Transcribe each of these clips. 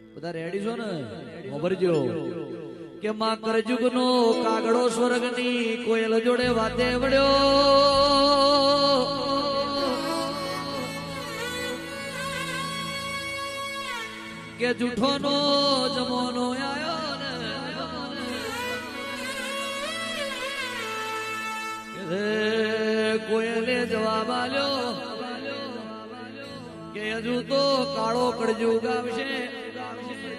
બધા રેડી છો ને? ખબરજો કે માં કરજુગ કાગડો સ્વર્ગની કોયલ જોડે વાતે વળ્યો. કે જૂઠો નો જમોનો ને? કોયલે જવાબ આલ્યો કે હજુ તો કાળો કડજુ આવશે.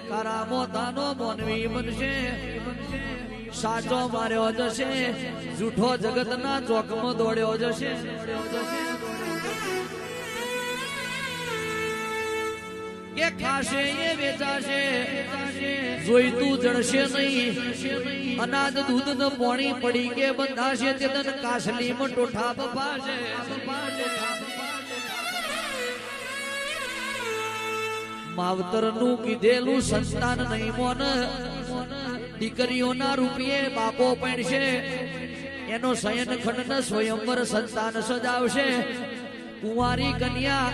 કારા મોતાનો મોનવી બનશે. સાચો માર્યો જશે. જૂઠો જગતના ચોકમાં દોડ્યો જશે. કે ખાશે એ વેચાશે. જોઈતું જણશે નહીં. અનાજ દૂધનું પોણી પડી કે બંધાશે. તે તન કાસલી માં ટોઠા બપાશે માવતરનું કીધેલું સંતાન નહીં મોન. દીકરીઓના રૂપિયે બાપો પહેરશે એનો શયન ખંડ સ્વયંવર સંતાન સજાવશે. કુંવારી કન્યા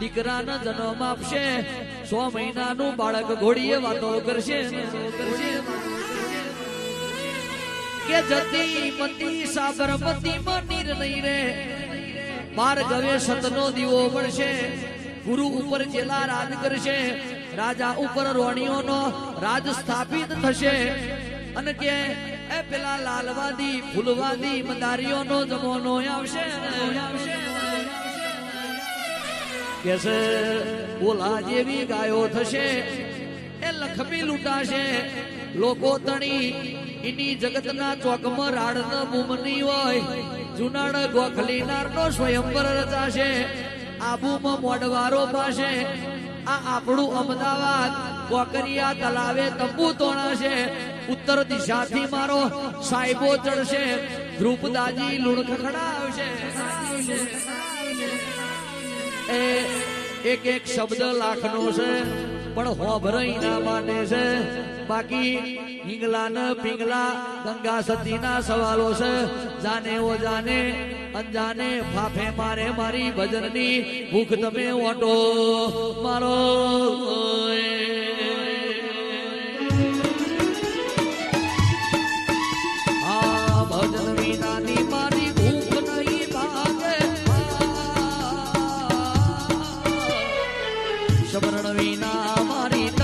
દીકરાને જન્મ આપશે. સો મહિનાનું બાળક ઘોડીએ વાતો કરશે. કે જતી મતી સાબરમતી માં નિર્ણય રે. બાર ગવે સતનો દીવો પડશે ગુરુ ઉપર ચેલા રાજ કરશે, રાજા ઉપર રોણીઓનો રાજ સ્થાપિત થશે. અને કે એ પેલા લાલવાદી, ફૂલવાદી મદારીઓનો જમાનો આવશે આવશે કે છે ઓલા જેવી ગાયો થશે, એ લખમી લૂંટાશે. લોકો તણી એની જગતના ચોકમાં રાડ ન બૂમની હોય જુનાડ ગોખલીનારનો સ્વયંવર રચાશે. આબુમાં મોડવારો પાસે આ આપણું અમદાવાદ કોકરિયા તલાવે તંબુ તોણાશે ઉત્તર દિશાથી મારો સાહેબો ચડશે. ધ્રુપદાજી લુણ ખખડાવશે એક એક શબ્દ લાખનો છે. પણ હોભરઈ ના માને છે. બાકી હિંગલા ન પિંગલા, ગંગા સતી ના સવાલો છે. જાને ઓ જાને, અંજાને ફાફે મારે મારી ભજનની ભૂખ તમે ઓટો મારો ભજન વિનાની મારી ભૂખ નહીં વિના করে